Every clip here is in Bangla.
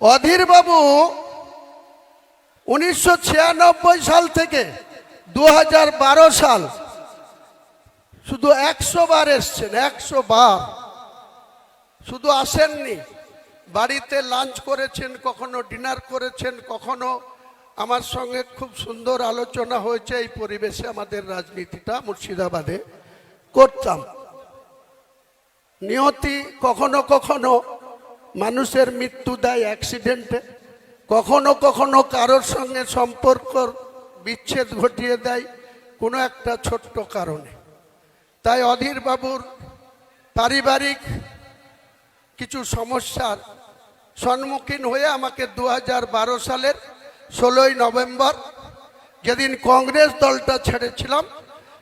অধীর বাবু, উনিশশো সাল থেকে দু হাজার বারো সাল শুধু একশো বার এসছেন, একশো বার। শুধু আসেননি, বাড়িতে লাঞ্চ করেছেন, কখনো ডিনার করেছেন, কখনো আমার সঙ্গে খুব সুন্দর আলোচনা হয়েছে এই পরিবেশে আমাদের রাজনীতিটা মুর্শিদাবাদে করতাম। নিয়তি কখনো কখনো মানুষের মৃত্যু দেয় অ্যাক্সিডেন্টে কখনো কখনো কারোর সঙ্গে সম্পর্ক বিচ্ছেদ ঘটিয়ে দেয় কোনো একটা ছোট্ট কারণে। তাই অধীর বাবুর পারিবারিক কিছু সমস্যার সম্মুখীন হয়ে আমাকে দু হাজার বারো সালের ষোলোই নভেম্বর যেদিন কংগ্রেস দলটা ছেড়েছিলাম,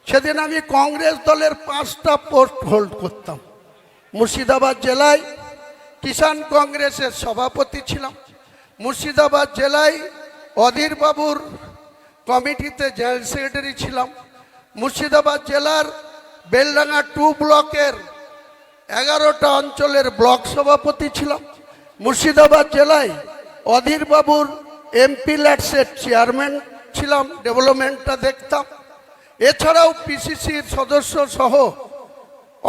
সেদিন আমি কংগ্রেস দলের পাঁচটা পোস্ট হোল্ড করতাম। মুর্শিদাবাদ জেলায় কিষাণ কংগ্রেসের সভাপতি ছিলাম। মুর্শিদাবাদ জেলায় অধীর বাবুর কমিটিতে জেনারেল সেক্রেটারি ছিলাম। মুর্শিদাবাদ জেলার বেলডাঙ্গা টু ব্লকের এগারোটা অঞ্চলের ব্লক সভাপতি ছিলাম। মুর্শিদাবাদ জেলায় অধীর বাবুর এমপি ল্যাটসের চেয়ারম্যান ছিলাম, ডেভেলপমেন্টটা দেখতাম। এছাড়াও পিসিসির সদস্য সহ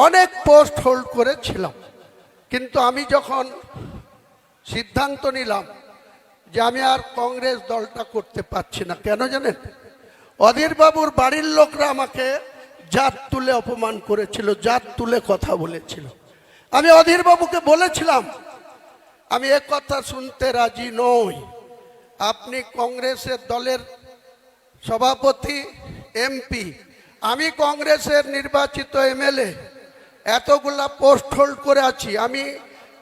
অনেক পোস্ট হোল্ড করেছিলাম। কিন্তু আমি যখন সিদ্ধান্ত নিলাম যে আমি আর কংগ্রেস দলটা করতে পারছি না, কেন জানেন? অধীর বাবুর বাড়ির লোকরা আমাকে জাত তুলে অপমান করেছিল, জাত তুলে কথা বলেছিল। আমি অধীর বাবুকে বলেছিলাম, আমি এ কথা শুনতে রাজি নই। আপনি কংগ্রেসের দলের সভাপতি, এমপি, আমি কংগ্রেসের নির্বাচিত এমএলএ এতগুলা পোস্ট হোল্ড করে আছি। আমি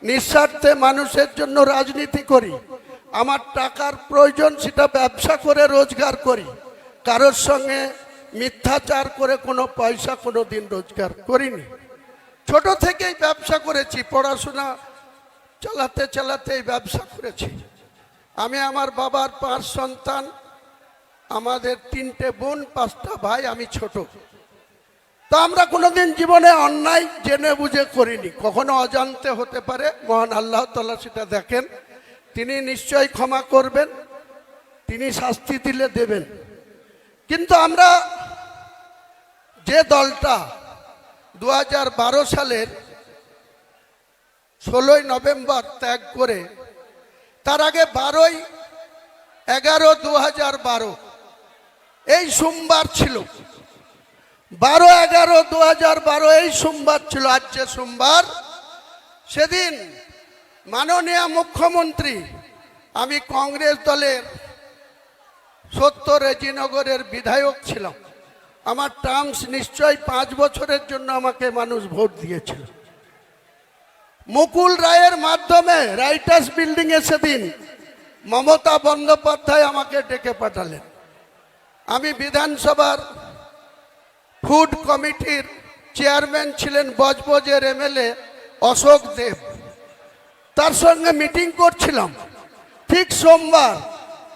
নিঃস্বার্থে মানুষের জন্য রাজনীতি করি। আমার টাকার প্রয়োজন, সেটা ব্যবসা করে রোজগার করি। কারোর সঙ্গে মিথ্যাচার করে কোনো পয়সা কোনো দিন রোজগার করিনি। ছোট থেকেই ব্যবসা করেছি, পড়াশোনা চালাতে চালাতে এই ব্যবসা করেছি। আমি আমার বাবার পাঁচ সন্তান, আমাদের তিনটে বোন, পাঁচটা ভাই, আমি ছোট। তো আমরা কোনোদিন জীবনে অন্যায় জেনে বুঝে করিনি। কখনো অজান্তে হতে পারে, মহান আল্লাহ তাল্লাহ সেটা দেখেন। তিনি নিশ্চয়ই ক্ষমা করবেন, তিনি শাস্তি দিলে দেবেন। কিন্তু আমরা যে দলটা দু হাজার বারো সালের ষোলোই নভেম্বর ত্যাগ করে, তার আগে বারোই এগারো দু এই সোমবার ছিল। বারো এগারো দু হাজার বারো, এই সোমবার ছিল আজ যে সোমবার। সেদিন মাননীয় মুখ্যমন্ত্রী, আমি কংগ্রেস দলের সত্তর রেজিনগরের বিধায়ক ছিলাম। আমার টার্মস নিশ্চয়ই পাঁচ বছরের জন্য আমাকে মানুষ ভোট দিয়েছিল। মুকুল রায়ের মাধ্যমে রাইটার্স বিল্ডিং এ সেদিন মমতা বন্দ্যোপাধ্যায় আমাকে ডেকে পাঠালেন। আমি বিধানসভার ফুড কমিটির চেয়ারম্যান ছিলেন বজবজের এমএলএ অশোক দেব। তার সঙ্গে মিটিং করছিলাম ঠিক সোমবার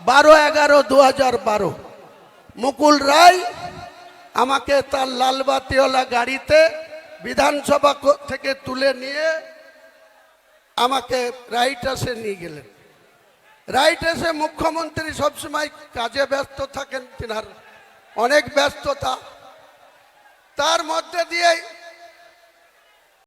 বারো এগারো দু হাজার বারো। মুকুল রায় আমাকে তার লালবাতিওয়ালা গাড়িতে বিধানসভা থেকে তুলে নিয়ে আমাকে রাইট আসে নিয়ে গেলেন। রাইট এসে মুখ্যমন্ত্রী সবসময় কাজে ব্যস্ত থাকেন, তিনার অনেক ব্যস্ততা। তার মধ্যে দিয়ে